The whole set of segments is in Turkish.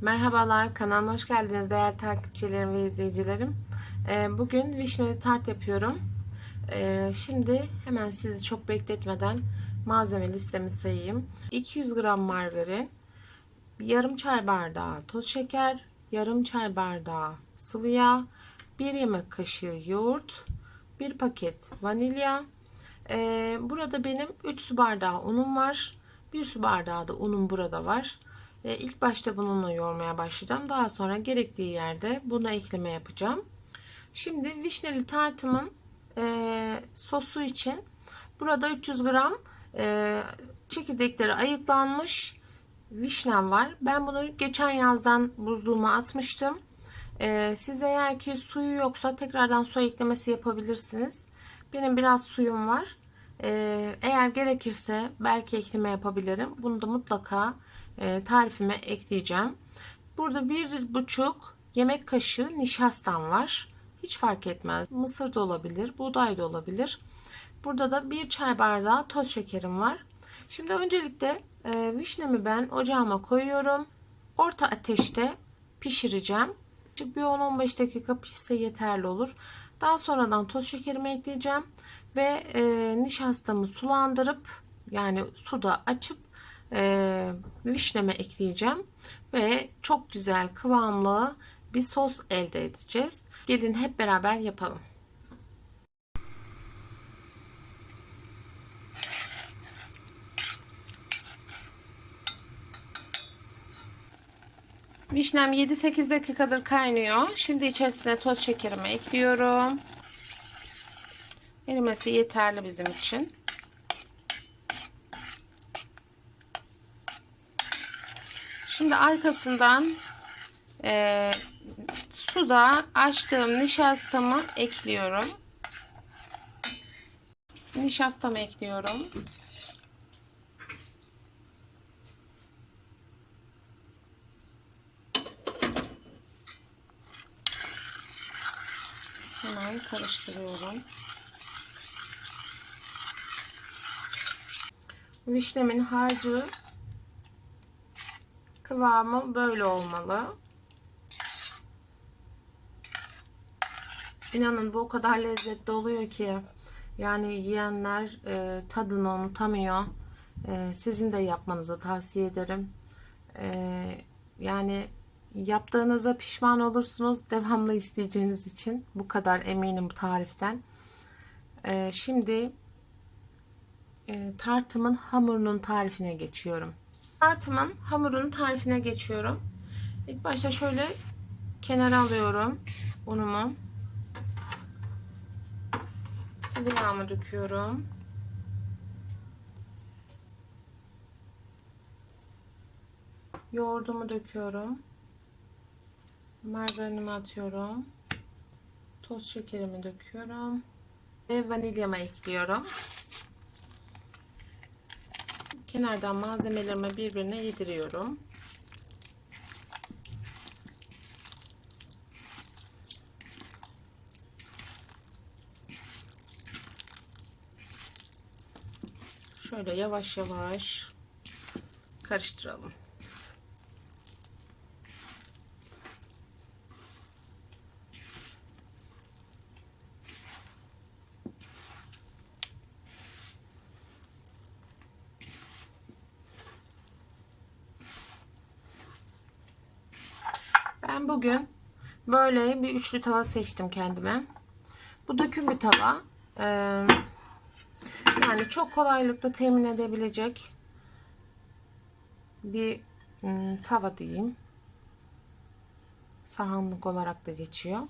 Merhabalar, kanalıma hoş geldiniz değerli takipçilerim ve izleyicilerim. Ee, Bugün vişneli tart yapıyorum. Ee, Şimdi hemen sizi çok bekletmeden malzeme listemi sayayım. 200 gram margarin, yarım çay bardağı toz şeker, yarım çay bardağı sıvı yağ, 1 yemek kaşığı yoğurt, 1 paket vanilya. Ee, Burada benim 3 su bardağı unum var. 1 su bardağı da unum burada var. E, ilk başta bununla yoğurmaya başlayacağım. Daha sonra gerektiği yerde buna ekleme yapacağım. Şimdi vişneli tartımın e, sosu için burada 300 gram e, çekirdekleri ayıklanmış vişnem var. Ben bunu geçen yazdan buzluğuma atmıştım. E, siz eğer ki suyu yoksa tekrardan su eklemesi yapabilirsiniz. Benim biraz suyum var. E, eğer gerekirse belki ekleme yapabilirim. Bunu da mutlaka tarifime ekleyeceğim. Burada bir buçuk yemek kaşığı nişastam var. Hiç fark etmez. Mısır da olabilir, buğday da olabilir. Burada da bir çay bardağı toz şekerim var. Şimdi öncelikle e, vişnemi ben ocağıma koyuyorum. Orta ateşte pişireceğim. Bir 10-15 dakika pişse yeterli olur. Daha sonradan toz şekerimi ekleyeceğim ve e, nişastamı sulandırıp yani suda açıp e, vişneme ekleyeceğim ve çok güzel kıvamlı bir sos elde edeceğiz. Gelin hep beraber yapalım. Vişnem 7-8 dakikadır kaynıyor. Şimdi içerisine toz şekerimi ekliyorum. Erimesi yeterli bizim için. Şimdi arkasından e, suda açtığım nişastamı ekliyorum. Nişastamı ekliyorum. Hemen karıştırıyorum. Vişnemin harcı kıvamı böyle olmalı. İnanın bu o kadar lezzetli oluyor ki yani yiyenler e, tadını unutamıyor. E, sizin de yapmanızı tavsiye ederim. E, yani yaptığınıza pişman olursunuz devamlı isteyeceğiniz için bu kadar eminim bu tariften. E, şimdi e, tartımın hamurunun tarifine geçiyorum. Tartımın hamurunun tarifine geçiyorum. İlk başta şöyle kenara alıyorum unumu. Sıvı yağımı döküyorum. Yoğurdumu döküyorum. Margarinimi atıyorum. Toz şekerimi döküyorum. Ve vanilyamı ekliyorum. Kenardan malzemelerimi birbirine yediriyorum. Şöyle yavaş yavaş karıştıralım. Ben bugün bir üçlü tava seçtim kendime. Bu döküm bir tava. Ee, yani çok kolaylıkla temin edebilecek bir ım, tava diyeyim. Sahanlık olarak da geçiyor.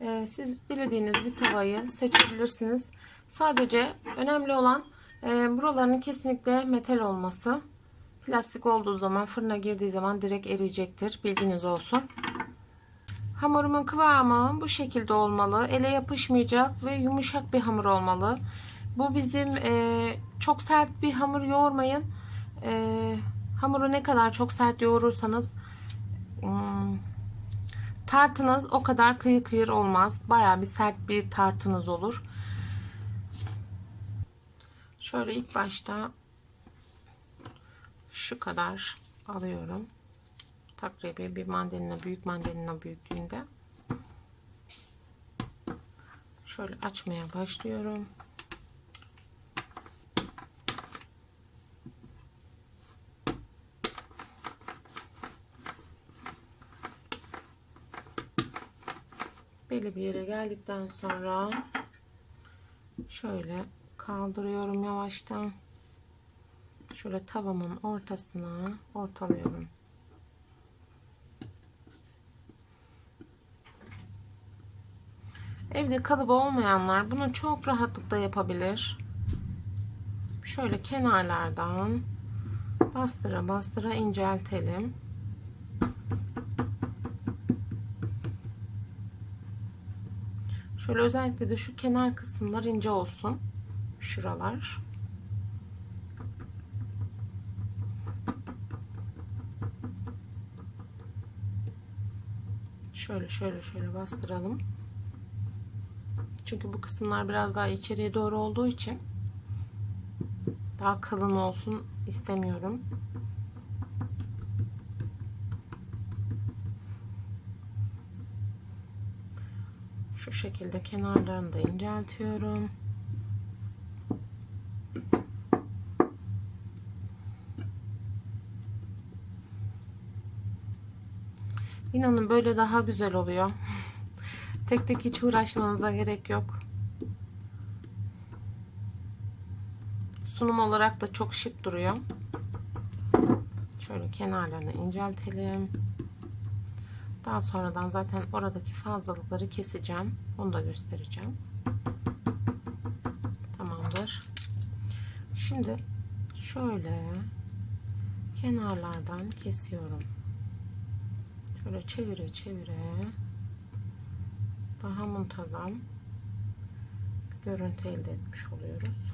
Ee, siz dilediğiniz bir tavayı seçebilirsiniz. Sadece önemli olan e, buralarının kesinlikle metal olması. Plastik olduğu zaman fırına girdiği zaman direkt eriyecektir. Bilginiz olsun. Hamurumun kıvamı bu şekilde olmalı. Ele yapışmayacak ve yumuşak bir hamur olmalı. Bu bizim e, çok sert bir hamur yoğurmayın. E, hamuru ne kadar çok sert yoğurursanız hmm, tartınız o kadar kıyı kıyır olmaz. Baya bir sert bir tartınız olur. Şöyle ilk başta şu kadar alıyorum. Takribi bir mandalina büyük mandalina büyüklüğünde. Şöyle açmaya başlıyorum. belli bir yere geldikten sonra şöyle kaldırıyorum yavaştan. Şöyle tavamın ortasına ortalıyorum. Evde kalıbı olmayanlar bunu çok rahatlıkla yapabilir. Şöyle kenarlardan bastıra bastıra inceltelim. Şöyle özellikle de şu kenar kısımlar ince olsun. Şuralar. Şöyle şöyle şöyle bastıralım. Çünkü bu kısımlar biraz daha içeriye doğru olduğu için daha kalın olsun istemiyorum. Şu şekilde kenarlarını da inceltiyorum. İnanın böyle daha güzel oluyor. Tek tek hiç uğraşmanıza gerek yok. Sunum olarak da çok şık duruyor. Şöyle kenarlarını inceltelim. Daha sonradan zaten oradaki fazlalıkları keseceğim. Onu da göstereceğim. Tamamdır. Şimdi şöyle kenarlardan kesiyorum. Şöyle çevire çevire daha muntazam bir görüntü elde etmiş oluyoruz.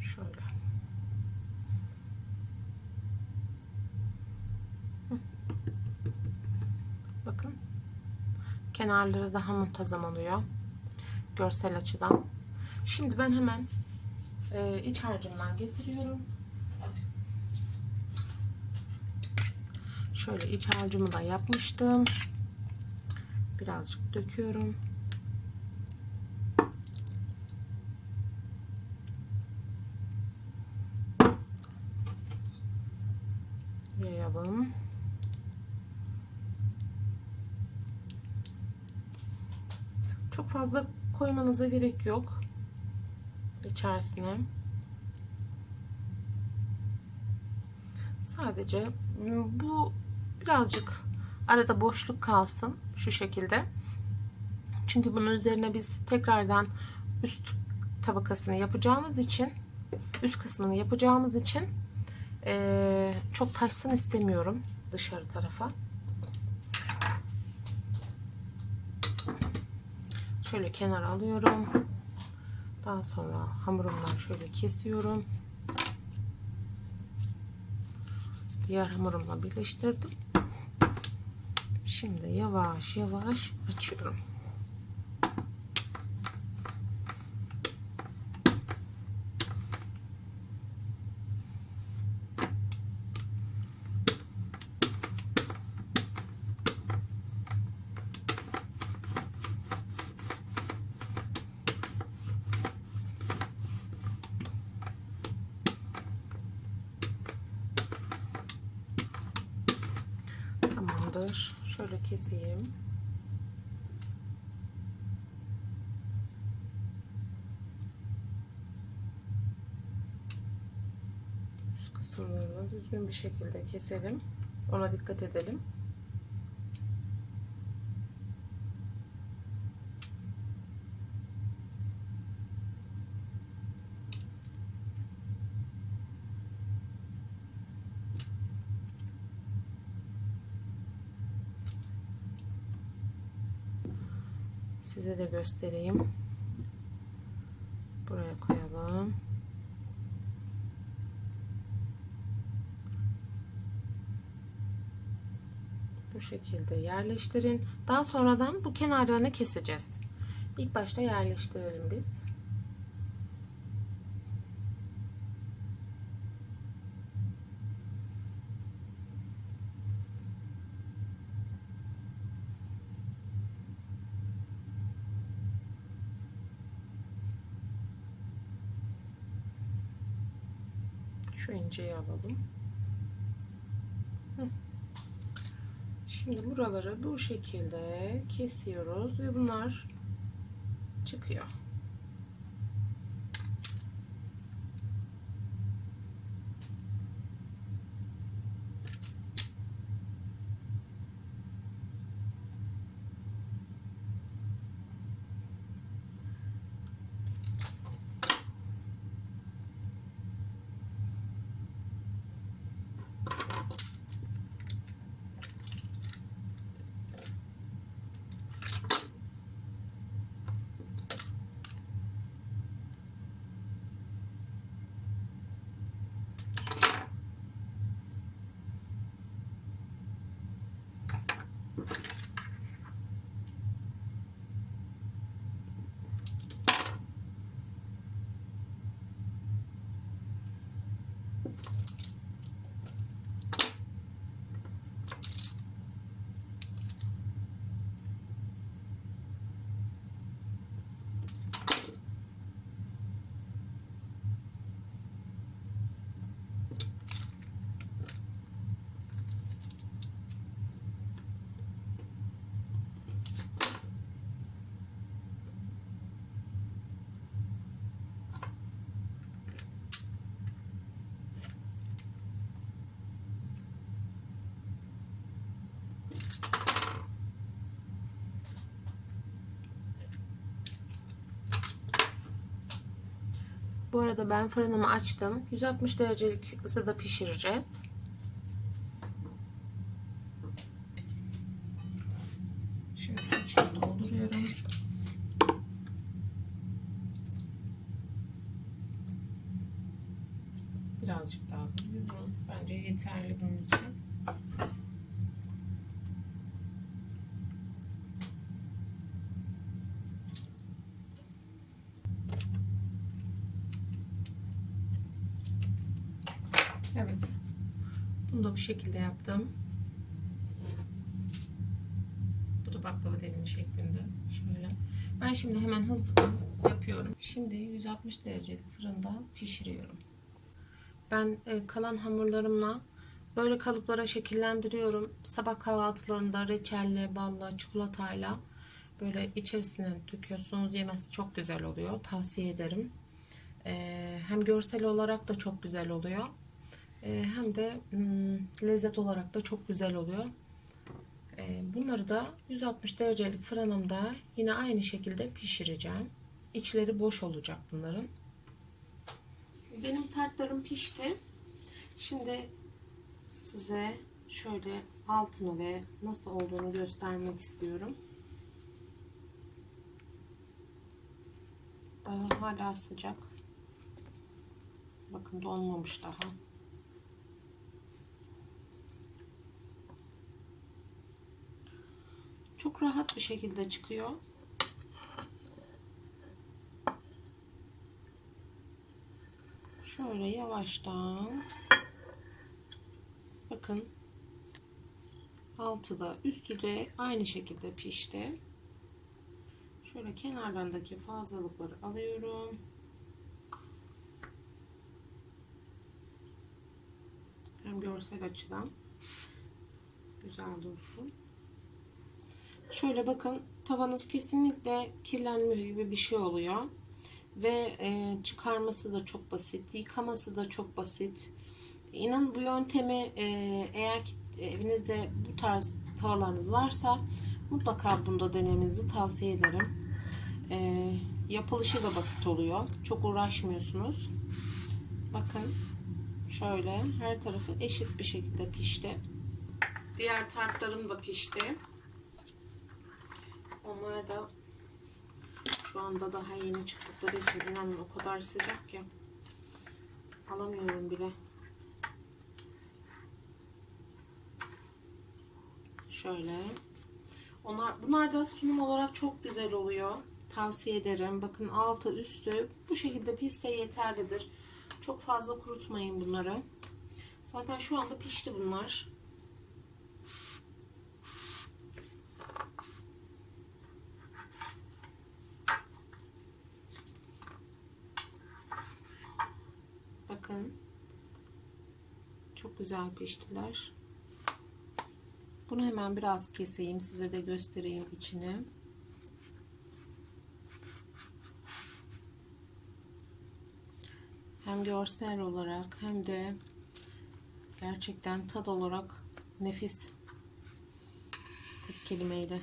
Şöyle. Bakın. Kenarları daha muntazam oluyor. Görsel açıdan. Şimdi ben hemen e, iç harcımdan getiriyorum. Şöyle iç harcımı da yapmıştım. Birazcık döküyorum. Yayalım. Çok fazla koymanıza gerek yok içerisine. Sadece bu birazcık arada boşluk kalsın şu şekilde. Çünkü bunun üzerine biz tekrardan üst tabakasını yapacağımız için üst kısmını yapacağımız için ee, çok taşsın istemiyorum dışarı tarafa. Şöyle kenara alıyorum. Daha sonra hamurumdan şöyle kesiyorum. Diğer hamurumla birleştirdim. Şimdi yavaş yavaş açıyorum. Tamamdır. Şöyle keseyim. Üst kısımlarını düzgün bir şekilde keselim. Ona dikkat edelim. Size de göstereyim. Buraya koyalım. Bu şekilde yerleştirin. Daha sonradan bu kenarlarını keseceğiz. İlk başta yerleştirelim biz. Şu inceyi alalım. Şimdi buraları bu şekilde kesiyoruz ve bunlar çıkıyor. Bu arada ben fırınımı açtım. 160 derecelik ısıda pişireceğiz. Şimdi içine dolduruyorum. Birazcık daha koyuyorum. Bence yeterli bunun için. Evet. Bunu da bu şekilde yaptım. Bu da baklava dilimi şeklinde. Şöyle. Ben şimdi hemen hızlı yapıyorum. Şimdi 160 derecelik fırında pişiriyorum. Ben e, kalan hamurlarımla böyle kalıplara şekillendiriyorum. Sabah kahvaltılarında reçelle, balla, çikolatayla böyle içerisine döküyorsunuz. Yemesi çok güzel oluyor. Tavsiye ederim. E, hem görsel olarak da çok güzel oluyor. E, hem de lezzet olarak da çok güzel oluyor. E, bunları da 160 derecelik fırınımda yine aynı şekilde pişireceğim. İçleri boş olacak bunların. Benim tartlarım pişti. Şimdi size şöyle altını ve nasıl olduğunu göstermek istiyorum. Daha hala sıcak. Bakın donmamış daha. Çok rahat bir şekilde çıkıyor. Şöyle yavaştan bakın altı da üstü de aynı şekilde pişti. Şöyle kenarlarındaki fazlalıkları alıyorum. Hem görsel açıdan güzel dursun. Şöyle bakın tavanız kesinlikle kirlenmiyor gibi bir şey oluyor. Ve e, çıkarması da çok basit. Yıkaması da çok basit. İnanın bu yöntemi e, eğer evinizde bu tarz tavalarınız varsa mutlaka bunda denemenizi tavsiye ederim. E, yapılışı da basit oluyor. Çok uğraşmıyorsunuz. Bakın şöyle her tarafı eşit bir şekilde pişti. Diğer tartlarım da pişti. Onlar da şu anda daha yeni çıktıkları için inanın o kadar sıcak ki alamıyorum bile. Şöyle. Onlar, bunlar da sunum olarak çok güzel oluyor. Tavsiye ederim. Bakın altı üstü bu şekilde pişse yeterlidir. Çok fazla kurutmayın bunları. Zaten şu anda pişti bunlar. Bakın güzel piştiler. Bunu hemen biraz keseyim. Size de göstereyim içini. Hem görsel olarak hem de gerçekten tad olarak nefis. Tek kelimeyle.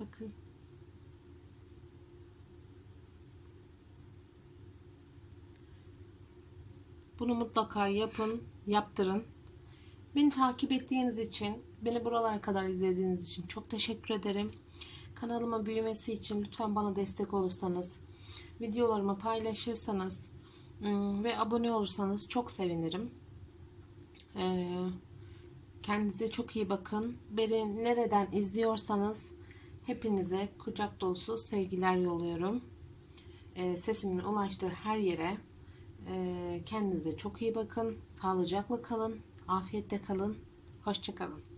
Bakın. Bunu mutlaka yapın, yaptırın. Beni takip ettiğiniz için, beni buralara kadar izlediğiniz için çok teşekkür ederim. Kanalıma büyümesi için lütfen bana destek olursanız, videolarımı paylaşırsanız ım, ve abone olursanız çok sevinirim. Ee, kendinize çok iyi bakın. Beni nereden izliyorsanız hepinize kucak dolusu sevgiler yolluyorum. Ee, sesimin ulaştığı her yere kendinize çok iyi bakın. Sağlıcakla kalın. Afiyette kalın. Hoşçakalın.